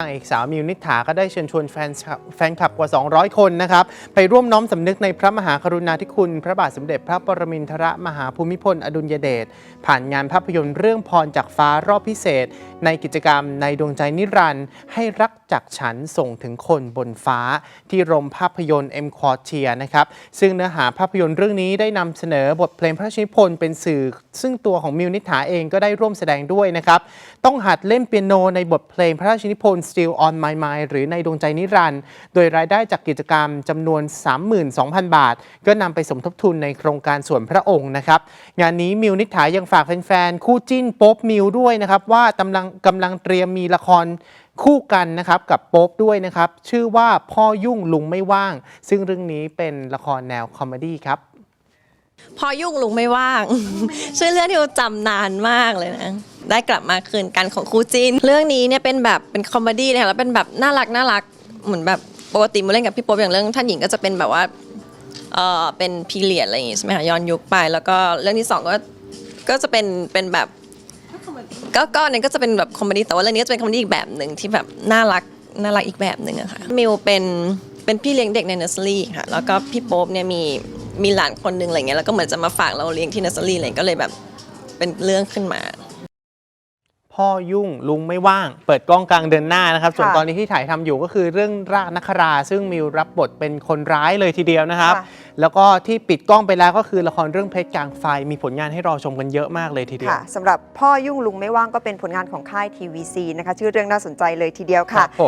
นางเอกสาวมิวนิษฐาก็ได้เชิญชวนแฟนคลับแฟนคลับกว่า 200 คนนะครับ ไปร่วมน้อมสำนึกในพระมหากรุณาธิคุณ พระบาทสมเด็จพระปรมินทรมหาภูมิพล อดุลยเดชผ่านงานภาพยนตร์เรื่องพรจากฟ้ารอบพิเศษ ในกิจกรรมในดวงใจนิรันดร์ให้รักจากฉันส่งถึงคนบนฟ้า ที่โรงภาพยนตร์เอ็มคอร์เทียนะครับ ซึ่งเนื้อหาภาพยนตร์เรื่องนี้ได้นำเสนอบทเพลงพระราชนิพนธ์เป็นสื่อ ซึ่งตัวของมิวนิษฐาเองก็ได้ร่วมแสดงด้วยนะครับต้องหัดเล่นเปียโนในบทเพลงพระราชนิพนธ์ Still on My Mind หรือในดวงใจนิรันด์โดยรายได้จากกิจกรรมจำนวน 32,000 บาท ก็นำไปสมทบทุนในโครงการส่วนพระองค์นะครับงานนี้มิวนิษฐายังฝากแฟนๆ คู่จิ้นโป๊บมิวด้วยนะครับว่ากำลังกำลังเตรียมมีละครคู่กันนะครับกับโป๊บด้วยนะครับ ชื่อว่าพ่อยุ่งลุงไม่ว่าง ซึ่งเรื่องนี้เป็นละครแนวคอมเมดี้ครับ พอยุ่งลุงไม่ว่าง ชื่อเรื่องที่เราจำนานมากเลยนะ ได้กลับมาคืนกันของคู่จินเรื่องนี้เนี่ยเป็นแบบเป็นคอมเมดี้นะคะแล้วเป็นแบบน่ารักน่ารักเหมือนแบบปกติมาเล่นกับพี่โป๊ปอย่างเรื่องท่านหญิงก็จะเป็นแบบว่าเออเป็นพีเรียดอะไรอย่างงี้ใช่ไหมคะย้อนยุคไป แล้วก็เรื่องที่สองก็ก็จะเป็นเป็นแบบ ก็ก็อันนั้นก็จะเป็นแบบคอมเมดี้แต่ว่าเรื่องนี้ก็จะเป็นคอมเมดี้อีกแบบหนึ่งที่แบบน่ารักน่ารักอีกแบบหนึ่งอะค่ะมิวเป็นเป็นพี่เลี้ยงเด็กในเนอร์เซอรี่ค่ะแล้วก็พี่โป๊ปเนี่ยมีมีหลานคนหนึ่งอะไรเงี้ยแล้วก็เหมือนจะมาฝากเราเลี้ยงที่เนอร์เซอรี่อะไรก็เลยแบบเป็นเรื่องขึ้นมา พ่อยุ่งลุงไม่ว่าง เปิดกล้องกลางเดือนหน้านะครับ ส่วนค่ะตอนนี้ที่ถ่ายทำอยู่ก็คือเรื่องรากนักครา ซึ่งมิวรับบทเป็นคนร้ายเลยทีเดียวนะครับ ค่ะ แล้วก็ที่ปิดกล้องไปแล้วก็คือละครเรื่องเพชรกลางไฟมีผลงานให้รอชมกันเยอะมากเลยทีเดียว ค่ะสำหรับพ่อยุ่งลุงไม่ว่างก็เป็นผลงานของค่าย TVC นะคะ ชื่อเรื่องน่าสนใจเลยทีเดียวครัค่ะบผม